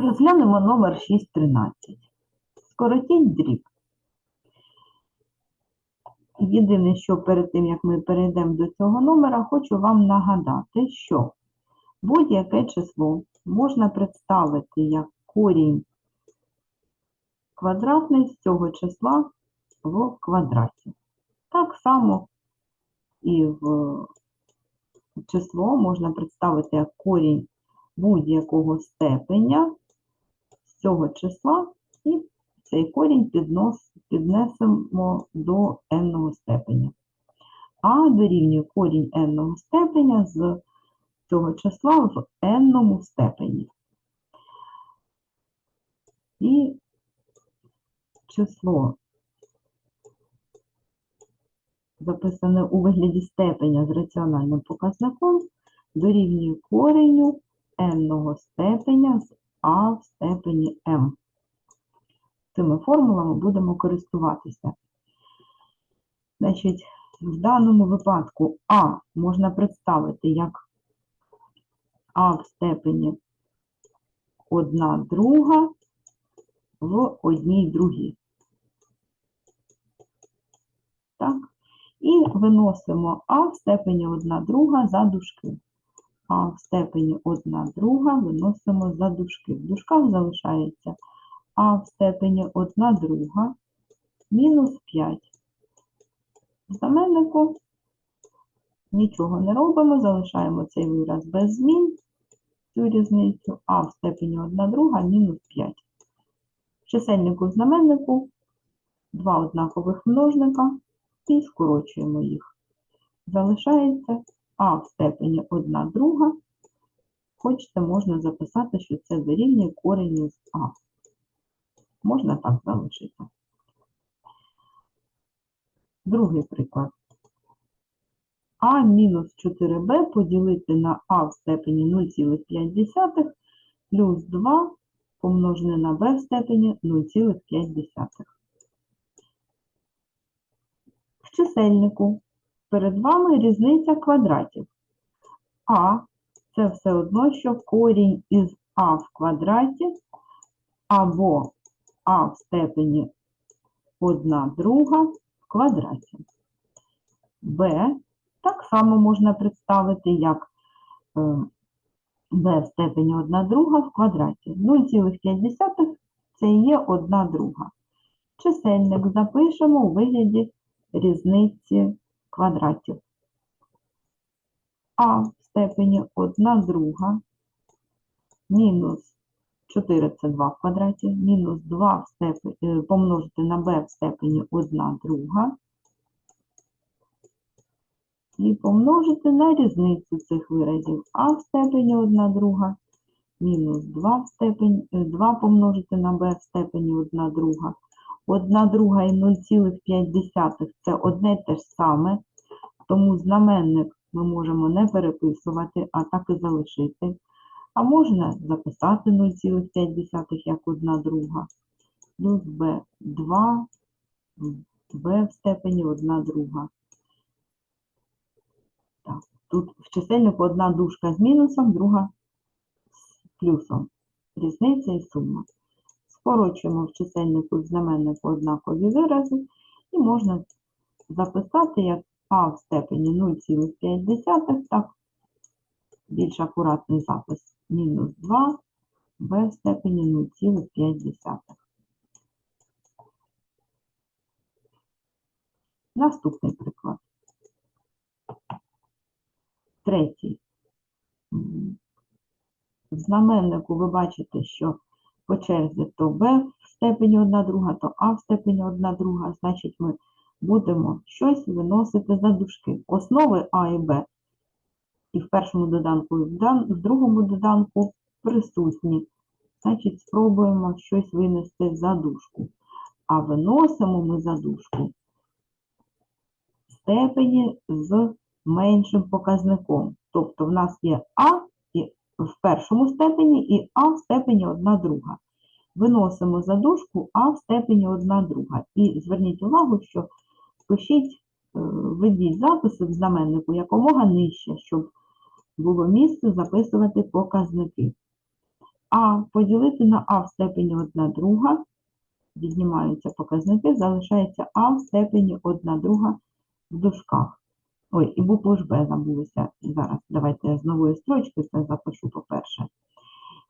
Розглянемо номер 6.13. Скоротіть дріб. Єдине, що перед тим, як ми перейдемо до цього номера, хочу вам нагадати, що будь-яке число можна представити як корінь квадратний з цього числа в квадраті. Так само і в число можна представити як корінь будь-якого степеня цього числа, і цей корінь піднос, піднесемо до n степеня. А дорівнює корінь n степеня з цього числа в n степені. І число, записане у вигляді степеня з раціональним показником, дорівнює кореню n степеня з а в степені m. Цими формулами будемо користуватися. Значить, в даному випадку а можна представити як а в степені 1 друга в одній другій. Так. І виносимо а в степені 1 друга за дужки. А в степені 1 друга виносимо за дужки. В дужках залишається а в степені 1 друга мінус 5. В знаменнику нічого не робимо, залишаємо цей вираз без змін, цю різницю, а в степені 1 друга мінус 5. В чисельнику в знаменнику два однакових множника і скорочуємо їх. Залишається а в степені 1 друга. Хочете, можна записати, що це дорівнює кореню з а. Можна так залишити. Другий приклад. А мінус 4b поділити на а в степені 0,5 плюс 2 помножене на b в степені 0,5. В чисельнику перед вами різниця квадратів. А це все одно, що корінь із а в квадраті або а в степені 1 друга в квадраті. Б так само можна представити як b в степені 1 друга в квадраті. 0,5 це є 1 друга. Чисельник запишемо у вигляді різниці квадратів. А в степені 1 друга мінус 4 це 2 в квадраті, мінус 2 в степені, помножити на b в степені 1 друга і помножити на різницю цих виразів а в степені 1 друга, мінус 2 в степені, 2 помножити на b в степені 1 друга. 1 друга і 0,5 це одне те ж саме, тому знаменник ми можемо не переписувати, а так і залишити. А можна записати 0,5 як 1 друга, плюс b 2, b в степені 1 друга. Так, тут в чисельнику одна дужка з мінусом, друга з плюсом. Різниця і сума. Скорочуємо в чисельнику в знаменнику однакові вирази, і можна записати як а в степені 0,5, так, більш акуратний запис, мінус 2, b в степені 0,5. Наступний приклад. Третій. В знаменнику ви бачите, що по черзі то b в степені 1 друга, то а в степені 1 друга. Значить, ми будемо щось виносити за дужки. Основи А і Б. І в першому доданку, і в, другому доданку присутні. Значить, спробуємо щось винести за дужку. А виносимо ми за дужку степені з меншим показником. Тобто в нас є А і в першому степені і А в степені 1 друга. Виносимо за дужку А в степені 1 друга. І зверніть увагу, що пишіть, е, введіть записи в знаменнику якомога нижче, щоб було місце записувати показники. А поділити на А в степені 1 друга, віднімаються показники, залишається А в степені 1 друга в дужках. Ой, і букву ж Б забулося. Зараз давайте я з нової строчки це запишу, по-перше.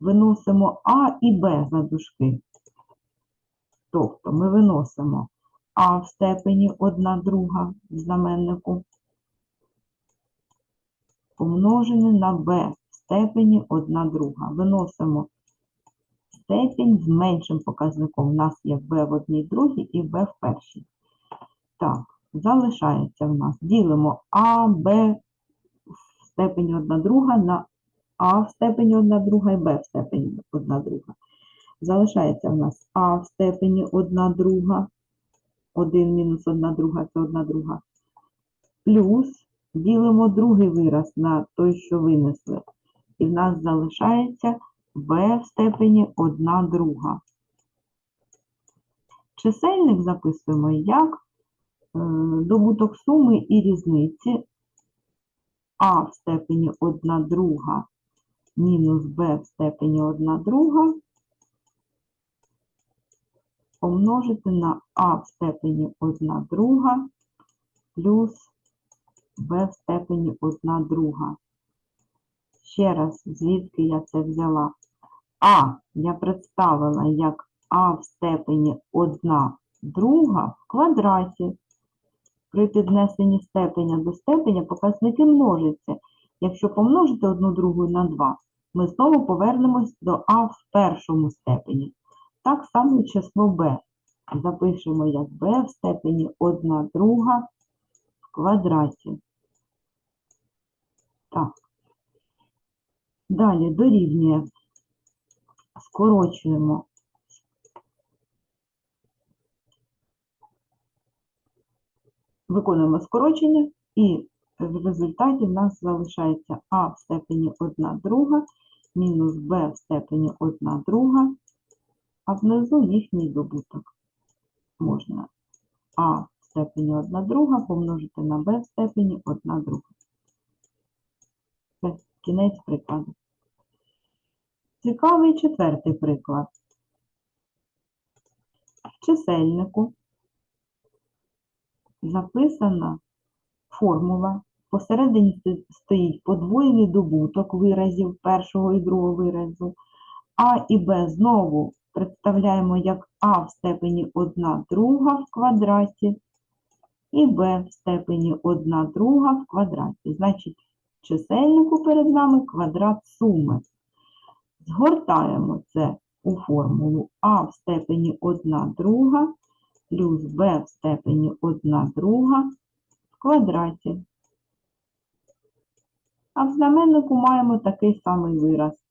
Виносимо А і Б за дужки. Тобто ми виносимо А в степені 1 друга в знаменнику помножене на b в степені 1 друга. Виносимо степінь з меншим показником. У нас є b в одній другій і b в першій. Так, залишається в нас. Ділимо а, b в степені 1 друга на а в степені 1 друга і b в степені 1 друга. Залишається в нас а в степені 1 друга. 1 мінус 1 друга це 1 друга. Плюс ділимо другий вираз на той, що винесли. І в нас залишається b в степені 1 друга. Чисельник записуємо як е, добуток суми і різниці а в степені 1 друга мінус b в степені 1 друга помножити на а в степені 1 друга плюс b в степені 1 друга. Ще раз, звідки я це взяла? А я представила як а в степені 1 друга в квадраті. При піднесенні степеня до степеня показники множаться. Якщо помножити одну другу на 2, ми знову повернемось до а в першому степені. Так само число b. Запишемо як b в степені 1 друга в квадраті. Так. Далі дорівнює. Скорочуємо. Виконуємо скорочення і в результаті в нас залишається а в степені 1 друга мінус b в степені 1 друга, а внизу їхній добуток. Можна а в степені 1 друга помножити на b в степені 1 друга. Це кінець прикладу. Цікавий четвертий приклад. В чисельнику записана формула. Посередині стоїть подвоєний добуток виразів першого і другого виразу. А і Б знову представляємо як А в степені 1 друга в квадраті і Б в степені 1 друга в квадраті. Значить, в чисельнику перед нами квадрат суми. Згортаємо це у формулу А в степені 1 друга плюс b в степені 1 друга в квадраті. А в знаменнику маємо такий самий вираз.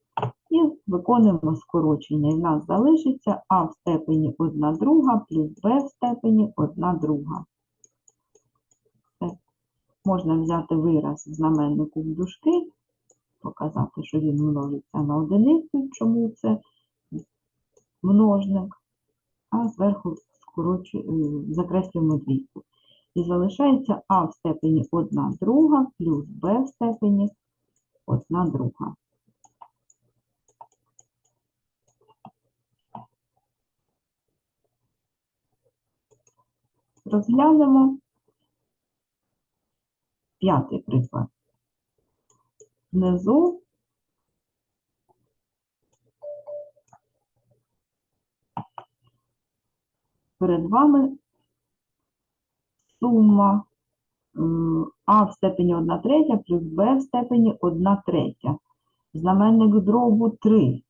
І виконуємо скорочення. І нас залишиться а в степені 1 друга плюс b в степені 1 друга. Можна взяти вираз в знаменнику в дужки, показати, що він множиться на одиницю, чому це множник, а зверху е, закреслюємо двійку. І залишається а в степені 1 друга плюс b в степені 1 друга. Розглянемо п'ятий приклад. Внизу перед вами сума а в степені 1 третя плюс b в степені 1 третя. Знаменник дробу 3.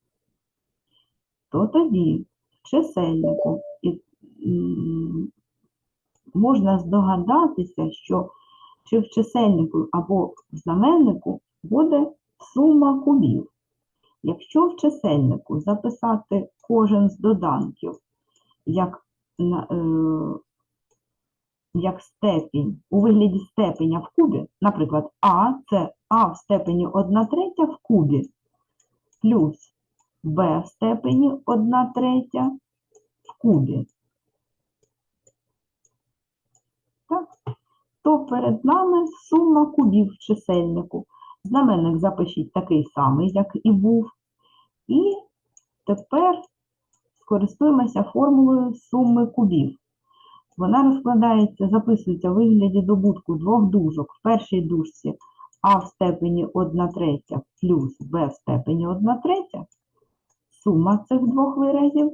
То тоді в чисельнику можна здогадатися, що чи в чисельнику або в знаменнику буде сума кубів. Якщо в чисельнику записати кожен з доданків як, е, як степінь у вигляді степеня в кубі, наприклад, А це А в степені 1 третя в кубі плюс Б в степені 1 третя в кубі. То перед нами сума кубів в чисельнику. Знаменник запишіть такий самий, як і був. І Тепер скористуємося формулою суми кубів. Вона розкладається, записується у вигляді добутку двох дужок. В першій дужці а в степені 1 третя плюс b в степені 1 третя. Сума цих двох виразів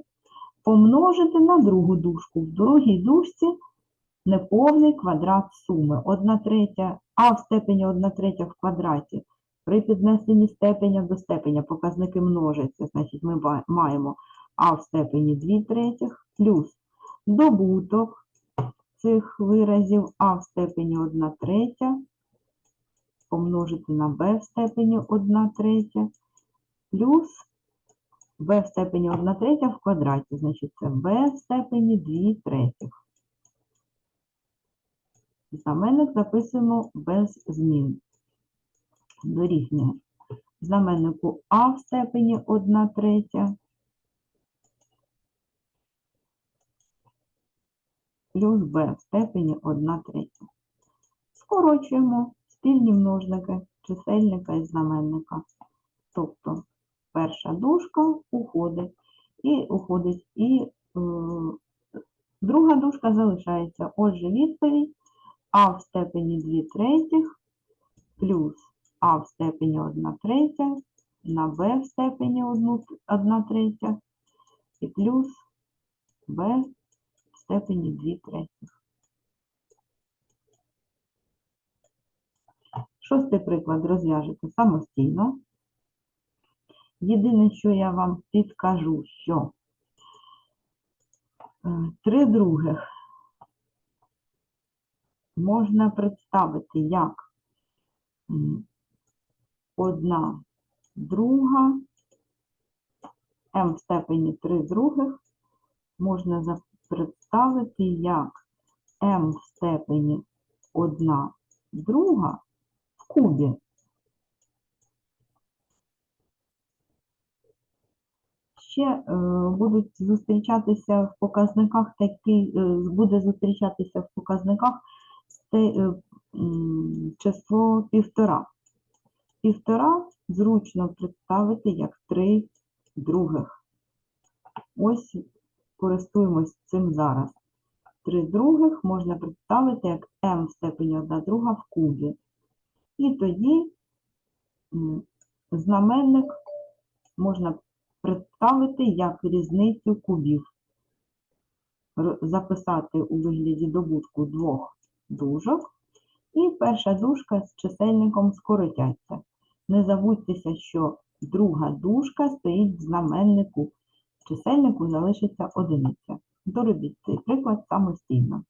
помножити на другу дужку. В другій дужці неповний квадрат суми 1 третя, а в степені 1 третя в квадраті. При піднесенні степеня до степеня показники множаться, значить ми маємо а в степені 2 третіх плюс добуток цих виразів а в степені 1 третя помножити на b в степені 1 третя плюс b в степені 1 третя в квадраті, значить це b в степені 2 третіх. Знаменник записуємо без змін. Дорівнює знаменнику а в степені 1 третя плюс b в степені 1 третя. Скорочуємо спільні множники чисельника і знаменника. Тобто перша дужка уходить і уходить, і е, друга дужка залишається. Отже, відповідь а в степені 2 третіх плюс а в степені 1 третя на b в степені 1, 1 третя і плюс b в степені 2 третіх. Шостий приклад розв'яжете самостійно. Єдине, що я вам підкажу, що е, три других можна представити як одна друга, m в степені 3 других можна представити як m в степені 1 друга в кубі. Ще е, будуть зустрічатися в показниках такий, е, буде зустрічатися в показниках число півтора. Півтора зручно представити як 3 других. Ось користуємось цим зараз. 3 других можна представити як m в степені 1 друга в кубі. І тоді знаменник можна представити як різницю кубів. Записати у вигляді добутку двох дужок. І перша дужка з чисельником скоротяться. Не забудьтеся, що друга дужка стоїть в знаменнику. В чисельнику залишиться одиниця. Доробіть цей приклад самостійно.